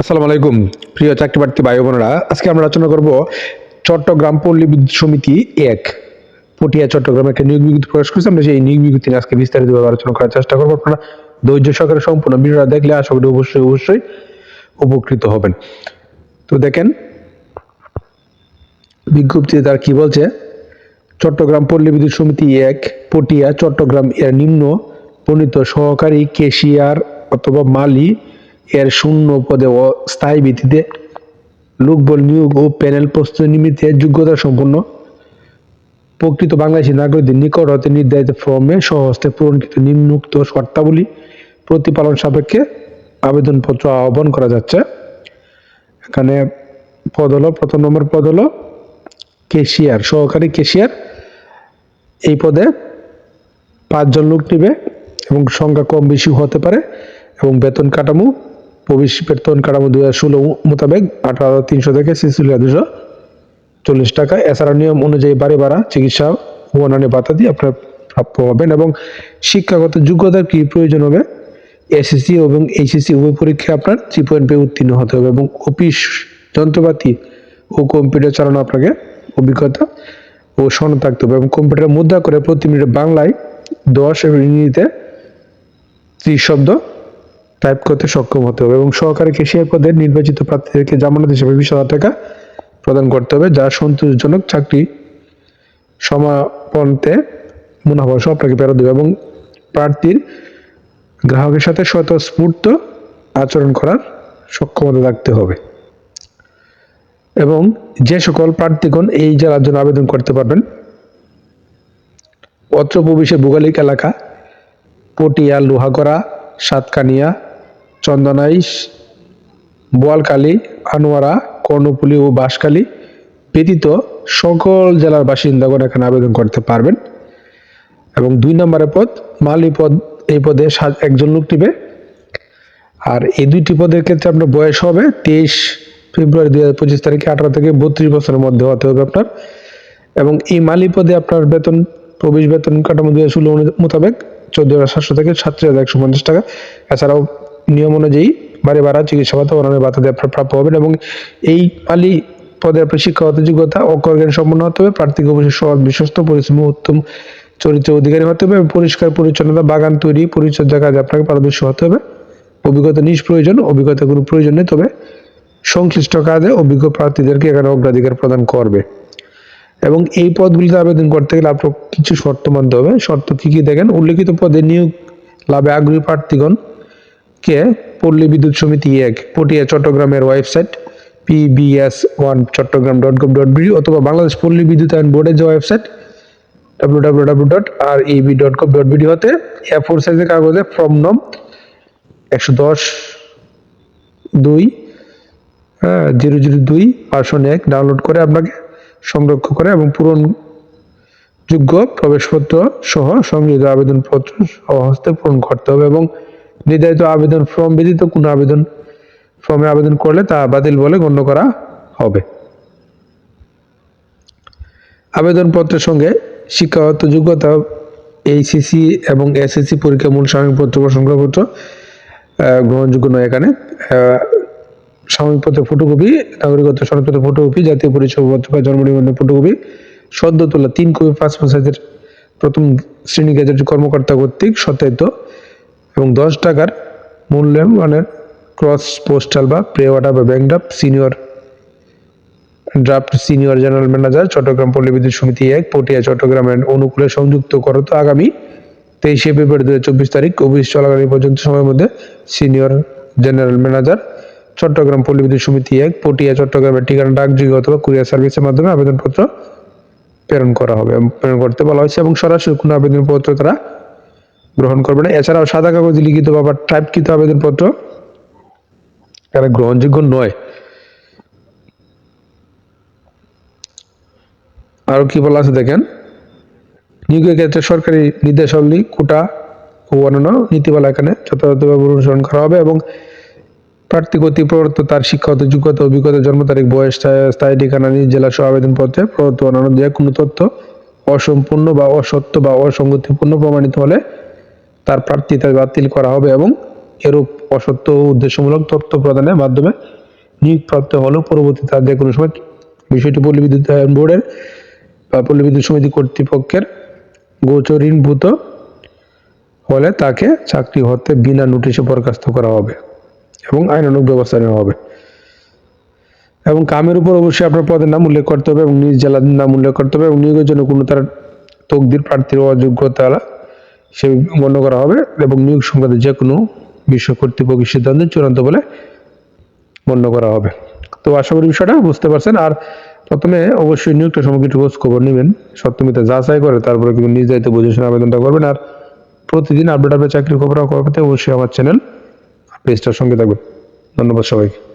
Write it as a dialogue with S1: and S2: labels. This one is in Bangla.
S1: আসসালামু আলাইকুম, প্রিয় চাকরি প্রার্থী ভাই বোনেরা। আজকে আমরা আলোচনা করব চট্টগ্রাম পল্লী বিদ্যুৎ সমিতি এক। পটিয়া, চট্টগ্রামে একটা নিয়োগ বিজ্ঞপ্তি প্রকাশ করেছে। আমরা সেই নিয়োগ বিজ্ঞপ্তি আজকে বিস্তারিতভাবে আলোচনা করার চেষ্টা করব। আপনারা ধৈর্য সহকারে সম্পূর্ণ ভিডিওটা দেখলে আশা করি অবশ্যই অবশ্যই উপকৃত হবেন। তো দেখেন, বিজ্ঞপ্তিতে তার কি বলছে? চট্টগ্রাম পল্লী বিদ্যুৎ সমিতি এক, পটিয়া, চট্টগ্রাম এর নিম্ন বর্ণিত সহকারী কেশিয়ার অথবা মালি এর শূন্য পদে স্থায়ী ভিত্তিতে লোকবল নিয়োগ ও প্যানেল প্রস্তুতি নিমিত্তে যোগ্যতা সম্পন্ন প্রকৃত বাংলাদেশী নাগরিকদের নিকট হতে নির্ধারিত ফর্মে সহস্তে পূরণকৃত নিম্নোক্ত শর্তাবলী প্রতিপালন সাপেক্ষে আবেদনপত্র আহ্বান করা যাচ্ছে। এখানে পদ হলো, প্রথম নম্বর পদ হলো কেশিয়ার সহকারী কেশিয়ার এই পদে পাঁচজন লোক নেবে এবং সংখ্যা কম বেশি হতে পারে এবং বেতন কাঠামো প্রবেশ বেতন কাঠামো দুই হাজার ষোলো মোতাবেক আঠারো হাজার তিনশো থেকে ছেচল্লিশ দুশো চল্লিশ টাকা। এছাড়া নিয়ম অনুযায়ী বাড়ি ভাড়া, চিকিৎসা ও ভাতা দিয়ে আপনার প্রাপ্য হবেন এবং শিক্ষাগত যোগ্যতার কি প্রয়োজন হবে? এসএসসি এবং এইচএসসি উভয় পরীক্ষায় আপনার থ্রি পয়েন্ট পেয়ে উত্তীর্ণ হতে হবে এবং অফিস যন্ত্রপাতি ও কম্পিউটার চালানো আপনাকে অভিজ্ঞতা ও সনদ থাকতে হবে এবং কম্পিউটারে মুদ্রা করে প্রতি মিনিটে বাংলায় দশ এবং ইংরেজিতে ত্রিশ শব্দ টাইপ করতে সক্ষম হতে হবে এবং সহকারী কেশিয়ার পদে নির্বাচিত প্রার্থীদেরকে জামানত হিসেবে বিশ হাজার টাকা প্রদান করতে হবে, যা সন্তোষজনক চাকরি সমাপনতে মুনাফা সব আপনাকে ফেরত দেবে এবং প্রার্থীর গ্রাহকের সাথে স্বতঃস্ফূর্ত আচরণ করার সক্ষমতা রাখতে হবে। এবং যে সকল প্রার্থীগণ এই জেলার জন্য আবেদন করতে পারবেন, অত্র প্রবেশের ভৌগোলিক এলাকা পটিয়া লোহাগড়া সাতকানিয়া চন্দনাইশ বোয়ালকালী আনোয়ারা, কর্ণফুলী ও বাঁশখালী ব্যতীত সকল জেলার বাসিন্দাগণ এখানে আবেদন করতে পারবেন। এবং দুই নম্বরের পদ, মালি পদ, এই পদে একজন লোক নিবে। আর এই দুইটি পদের ক্ষেত্রে আপনার বয়স হবে তেইশ ফেব্রুয়ারি দুই হাজার পঁচিশ তারিখে আঠারো থেকে বত্রিশ বছরের মধ্যে হতে হবে আপনার। এবং এই মালি পদে আপনার বেতন, প্রবেশ বেতন কাঠামো দুই হাজার ষোলো মোতাবেক চোদ্দ হাজার সাতশো থেকে সাতত্রিশ হাজার একশো পঞ্চাশ টাকা। এছাড়াও নিয়ম অনুযায়ী বাড়ি ভাড়া, চিকিৎসা ভাতা, অন্যান্য ভাতা আপনার প্রাপ্য হবেন এবং এই মালি পদে আপনার শিক্ষাগত যোগ্যতা অকর্জ্ঞান সম্পন্ন হতে হবে। প্রার্থীকে অবশ্যই সৎ বিশ্বস্ত, পরিশ্রমী উত্তম চরিত্র অধিকারী হতে হবে পরিষ্কার পরিচ্ছন্নতা, বাগান তৈরি পরিচর্যা কাজে আপনাকে পারদর্শী হতে হবে। অভিজ্ঞতা নিষ্প্রয়োজন অভিজ্ঞতা কোনো প্রয়োজন নেই, তবে সংশ্লিষ্ট কাজে অভিজ্ঞ প্রার্থীদেরকে এখানে অগ্রাধিকার প্রদান করবে। এবং এই পদগুলিতে আবেদন করতে গেলে আপনার কিছু শর্ত মানতে হবে। শর্ত কি কি দেখেন? উল্লেখিত পদে নিয়োগ লাভে আগ্রহী প্রার্থীগণ কে? পল্লী বিদ্যুৎ সমিতি এক, পটিয়া, চট্টগ্রামের website PBS one Chattogram dot gov dot BD অথবা বাংলাদেশ পল্লী বিদ্যুতায়ন বোর্ডের যে website W W W dot R EB dot gov dot BD হতে, এ ফোর সাইজের কাগজে ফর্ম নম একশো দশ, দুই হ্যাঁ জিরো জিরো দুই পার্সন এক ডাউনলোড করে আপনাকে সংরক্ষণ করে এবং পূরণ যোগ্য প্রবেশপত্র সহ সংযোজিত আবেদনপত্র সহস্তে পূরণ করতে হবে এবং নির্ধারিত আবেদন ফর্ম ব্যতীত কোনো আবেদন ফর্মে আবেদন করলে তা বাতিল বলে গণ্য করা হবে। আবেদনপত্রের সঙ্গে শিক্ষাগত যোগ্যতা এইচএসসি এবং এসএসসি পরীক্ষা মূল সাময়িকপত্র বা সংখ্যাপত্র গ্রহণযোগ্য নয় এখানে। সাময়িকপত্রের ফটোকপি নাগরিকত্ব সনদপত্রের ফটোকপি জাতীয় পরিচয়পত্র বা জন্ম নিবন্ধনের ফটোকপি সদ্য তোলা তিন কপি পাসপোর্ট সাইজের প্রথম শ্রেণি গেজেট কর্মকর্তা কর্তৃক সত্যায়িত এবং দশ টাকার মূল্যমানের ক্রস পোস্টাল বা প্রে অর্ডার বা bank draft senior draft senior general manager Chattogram পল্লী বিদ্যুৎ সমিতি এক, পটিয়া চট্টগ্রামের অনুকূলে সংযুক্ত করত আগামী তেইশে ফেব্রুয়ারি দু চব্বিশ তারিখ অফিস চলাকালীন পর্যন্ত সময়ের মধ্যে সিনিয়র জেনারেল ম্যানেজার চট্টগ্রাম পল্লী বিদ্যুৎ সমিতি এক, পটিয়া চট্টগ্রামের ঠিকানা ডাকযোগে অথবা কুরিয়ার সার্ভিসের মাধ্যমে আবেদনপত্র প্রেরণ করা হবে প্রেরণ করতে বলা হয়েছে এবং সরাসরি কোনো আবেদনপত্র তারা গ্রহণ করবে না। এছাড়াও সাদা কাগজে লিখিত বা টাইপকৃত আবেদনপত্র এখানে গ্রহণযোগ্য নয়। আরও কি বলা আছে দেখেন? নিয়োগের ক্ষেত্রে সরকারি নির্দেশাবলী, কোটা ও অন্যান্য নীতিমালা এখানে যথাযথভাবে অনুসরণ করা হবে এবং প্রার্থী কর্তৃক প্রদত্ত তার শিক্ষাগত যোগ্যতা, অভিজ্ঞতা, জন্ম তারিখ, বয়স স্থায়ী- ঠিকানা, নিজ জেলা সহ আবেদনপত্রে প্রদত্ত অন্যান্য যে কোনো তথ্য অসম্পূর্ণ বা অসত্য বা অসঙ্গতিপূর্ণ প্রমাণিত হলে তার প্রার্থিতা বাতিল করা হবে এবং এরূপ অসত্য উদ্দেশ্যমূলক তথ্য প্রদানের মাধ্যমে নিয়োগপ্রাপ্ত হলেও পরবর্তীতে আর যে কোনো সময় বিষয়টি পল্লী বিদ্যুৎ বোর্ডের বা পল্লী বিদ্যুৎ সমিতি কর্তৃপক্ষের গোচরীভূত হলে তাকে চাকরি হতে বিনা নোটিশে বরখাস্ত করা হবে এবং আইনানুগ ব্যবস্থা নেওয়া হবে। এবং কামের উপর অবশ্যই আপনার পদের নাম উল্লেখ করতে হবে এবং নিজ জেলার নাম উল্লেখ করতে হবে এবং নিয়োগের জন্য কোনো তার তকদির প্রার্থীর অযোগ্যতা সে গণ্য করা হবে এবং নিয়োগ সংক্রান্ত যে কোনো বিষয় কর্তৃপক্ষের সিদ্ধান্ত চূড়ান্ত বলে গণ্য করা হবে। তো আশা করি বিষয়টা বুঝতে পারছেন। আর প্রথমে অবশ্যই নিয়োগটা সম্পর্কে খোঁজ খবর নেবেন। সত্যমিতা যাচাই করে তারপরে কিন্তু নিজ দায়িত্ব বুঝে শুনে আবেদনটা করবেন। আর প্রতিদিন আপডেট আপডেট চাকরির খবর পেতে অবশ্যই আমার চ্যানেল পেজটার সঙ্গে থাকবেন। ধন্যবাদ সবাইকে।